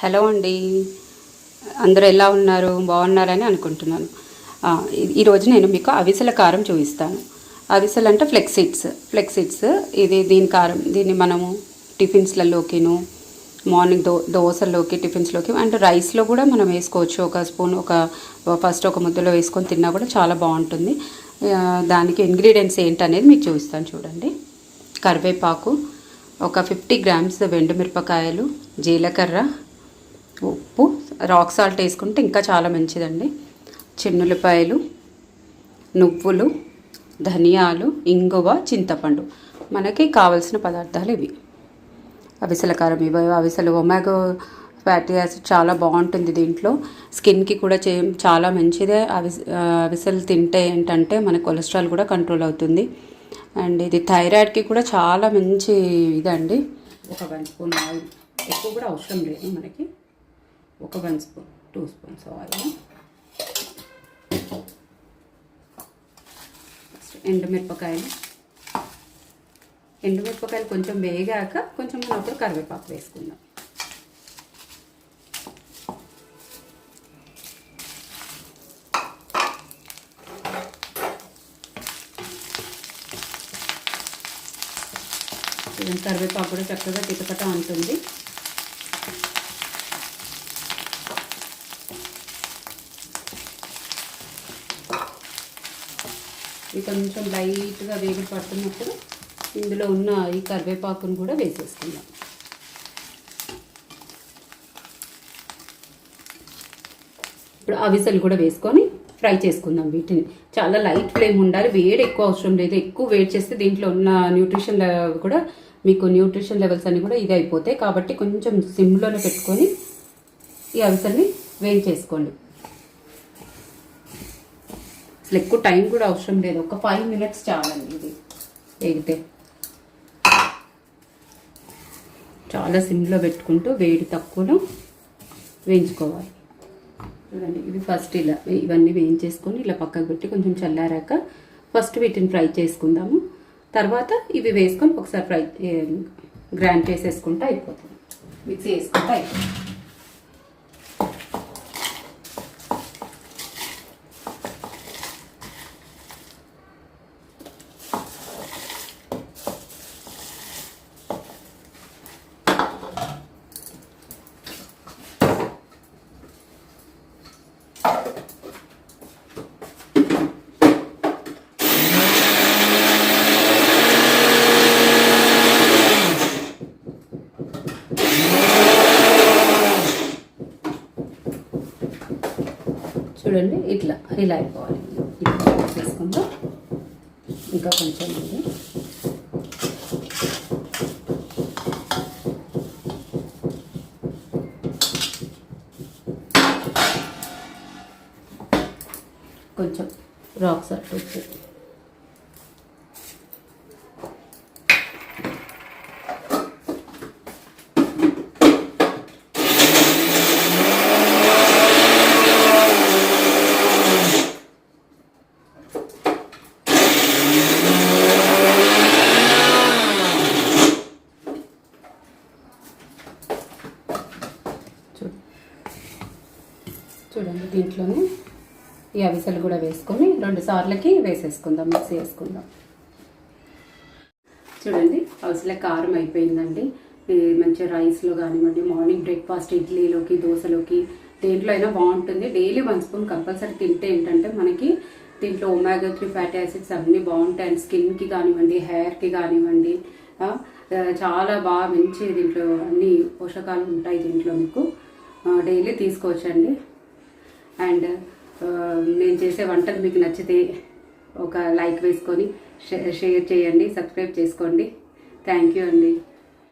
Hello అండి. అందరూ ఎలా ఉన్నారు? బాగున్నారని అనుకుంటున్నాను. ఈరోజు నేను మీకు అవిసెల కారం చూపిస్తాను. అవిసెలు అంటే ఫ్లెక్సీడ్స్ ఫ్లెక్సీడ్స్ ఇది దీని కారం దీన్ని మనము టిఫిన్స్లలోకిను మార్నింగ్ దో దోశల్లోకి టిఫిన్స్లోకి అండ్ రైస్లో కూడా మనం వేసుకోవచ్చు. ఒక స్పూన్ ఒక ఫస్ట్ ఒక ముద్దలో వేసుకొని తిన్నా కూడా చాలా బాగుంటుంది. దానికి ఇంగ్రీడియంట్స్ ఏంటనేది మీకు చూపిస్తాను చూడండి. కరివేపాకు ఒక ఫిఫ్టీ గ్రామ్స్ మిరపకాయలు జీలకర్ర ఉప్పు రాక్ సాల్ట్ వేసుకుంటే ఇంకా చాలా మంచిదండి. చిన్నులపాయలు నువ్వులు ధనియాలు ఇంగువ చింతపండు. మనకి కావలసిన పదార్థాలు ఇవి. అవిసల కారం ఇవి అవిసలు ఒమాగో ఫ్యాటీ యాసిడ్ చాలా బాగుంటుంది దీంట్లో. స్కిన్కి కూడా చే చాలా మంచిదే. అవి అవిసలు తింటే ఏంటంటే మన కొలెస్ట్రాల్ కూడా కంట్రోల్ అవుతుంది. అండ్ ఇది థైరాయిడ్కి కూడా చాలా మంచి ఇదండి. ఒక వన్ స్పూన్ ఆయిల్. ఎక్కువ కూడా అవసరం లేదు మనకి. ఒక one spoon two spoons oil ఎండుమిరపకాయలు. ఎండుమిరపకాయలు కొంచెం వేగాక కొంచెం మనం అప్పుడు కరివేపాకు వేసుకుందాం. కరివేపాకు కూడా చక్కగా తిటపట ఉంటుంది. ఇది కొంచెం లైట్గా వేగి పడుతున్నప్పుడు ఇందులో ఉన్న ఈ కరివేపాకును కూడా వేసేసుకుందాం. ఇప్పుడు అవిసలు కూడా వేసుకొని ఫ్రై చేసుకుందాం వీటిని. చాలా లైట్ ఫ్లేమ్ ఉండాలి. వేడి ఎక్కువ అవసరం లేదు. ఎక్కువ వేడి చేస్తే దీంట్లో ఉన్న న్యూట్రిషన్ లెవెల్ కూడా మీకు న్యూట్రిషన్ లెవెల్స్ అన్ని కూడా ఇది అయిపోతాయి కాబట్టి కొంచెం సిమ్లోనే పెట్టుకొని ఈ అవిసెల్ని వేయించేసుకోండి అసలు ఎక్కువ టైం కూడా అవసరం లేదు. ఒక ఫైవ్ మినిట్స్ చాలండి ఇది. వేగితే. చాలా సిమ్లో పెట్టుకుంటూ వేడి తక్కువలో వేయించుకోవాలి. చూడండి ఇవి ఫస్ట్ ఇలా ఇవన్నీ వేయించేసుకొని ఇలా పక్కకు పెట్టి కొంచెం చల్లారాక ఫస్ట్ వీటిని ఫ్రై చేసుకుందాము. తర్వాత ఇవి వేసుకొని ఒకసారి ఫ్రై గ్రైండ్ చేసేసుకుంటే అయిపోతుంది. మిక్సీ వేసుకుంటే అయిపోతుంది. చూడండి ఇట్లా ఇలా అయిపోవాలి. ఇట్లా చేసుకుందాం. ఇంకా కొంచెం ఉంది కొంచెం రాక్ సాల్ట్ ఉప్పు. చూడండి దీంట్లోనే ఈ అవిసెలు కూడా వేసుకొని రెండు సార్లకి వేసేసుకుందాం మిక్స్ చేసుకుందాం. చూడండి అవిసెల కారం అయిపోయిందండి. మంచిగా రైస్లో కానివ్వండి మార్నింగ్ బ్రేక్ఫాస్ట్ ఇడ్లీలోకి దోశలోకి దేంట్లో అయినా బాగుంటుంది. డైలీ వన్ స్పూన్ కంపల్సరీ తింటే ఏంటంటే మనకి దీంట్లో ఒమాగా త్రీ ఫ్యాటీ యాసిడ్స్ అన్నీ బాగుంటాయి. అండ్ స్కిన్కి కానివ్వండి హెయిర్కి కానివ్వండి చాలా బాగా మంచి దీంట్లో అన్ని పోషకాలు ఉంటాయి దీంట్లో మీకు. డైలీ తీసుకోవచ్చండి. అండ్ నేను చేసే వంటలు మీకు నచ్చితే ఒక లైక్ వేసుకొని షేర్ చేయండి సబ్స్క్రైబ్ చేసుకోండి. థ్యాంక్ యూ అండి.